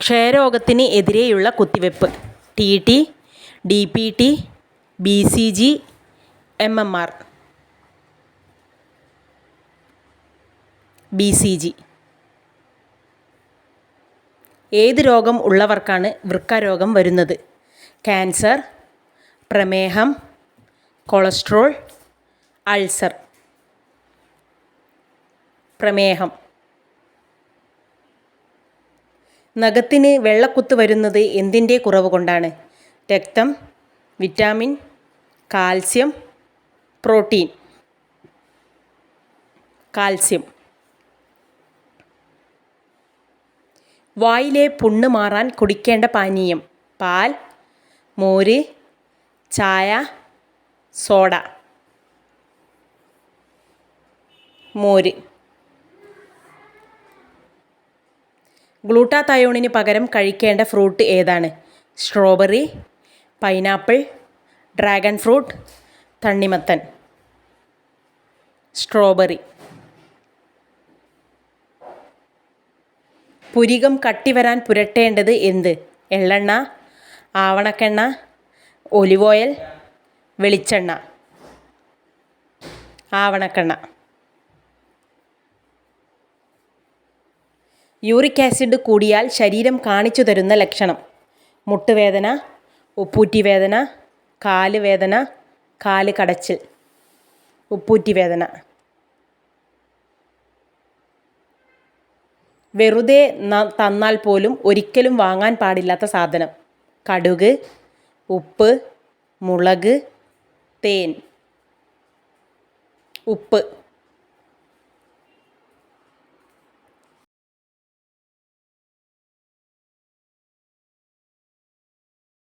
ക്ഷയരോഗത്തിന് എതിരെയുള്ള കുത്തിവെപ്പ്. T T D P T B C G M M R. B C G. ഏത് രോഗം ഉള്ളവർക്കാണ് വൃക്കരോഗം വരുന്നത്? ക്യാൻസർ പ്രമേഹം കൊളസ്ട്രോൾ അൾസർ. പ്രമേഹം. നഖത്തിന് വെള്ളക്കുത്ത് വരുന്നത് എന്തിന്റെ കുറവ് കൊണ്ടാണ്? രക്തം വിറ്റാമിൻ കാൽസ്യം പ്രോട്ടീൻ. കാൽസ്യം. വായിലെ പുണ്ണ് മാറാൻ കുടിക്കേണ്ട പാനീയം. പാൽ മോര് ചായ സോഡ. മോര്. ഗ്ലൂട്ടാതയോണിന് പകരം കഴിക്കേണ്ട ഫ്രൂട്ട് ഏതാണ്? സ്ട്രോബെറി പൈനാപ്പിൾ ഡ്രാഗൺ ഫ്രൂട്ട് തണ്ണിമത്തൻ. സ്ട്രോബെറി. പുരികം കട്ടി വരാൻ പുരട്ടേണ്ടത് എന്ത്? എള്ളെണ്ണ ആവണക്കെണ്ണ ഒലിവ് ഓയിൽ വെളിച്ചെണ്ണ. ആവണക്കെണ്ണ. യൂറിക് ആസിഡ് കൂടിയാൽ ശരീരം കാണിച്ചു തരുന്ന ലക്ഷണം. മുട്ടുവേദന ഉപ്പൂറ്റി വേദന കാൽ വേദന കാൽ കടച്ചിൽ ഉപ്പൂറ്റി വേദന വെറുതെ തന്നാൽ പോലും ഒരിക്കലും വാങ്ങാൻ പാടില്ലാത്ത സാധനം. കടുക് ഉപ്പ് മുളക് തേൻ. ഉപ്പ്.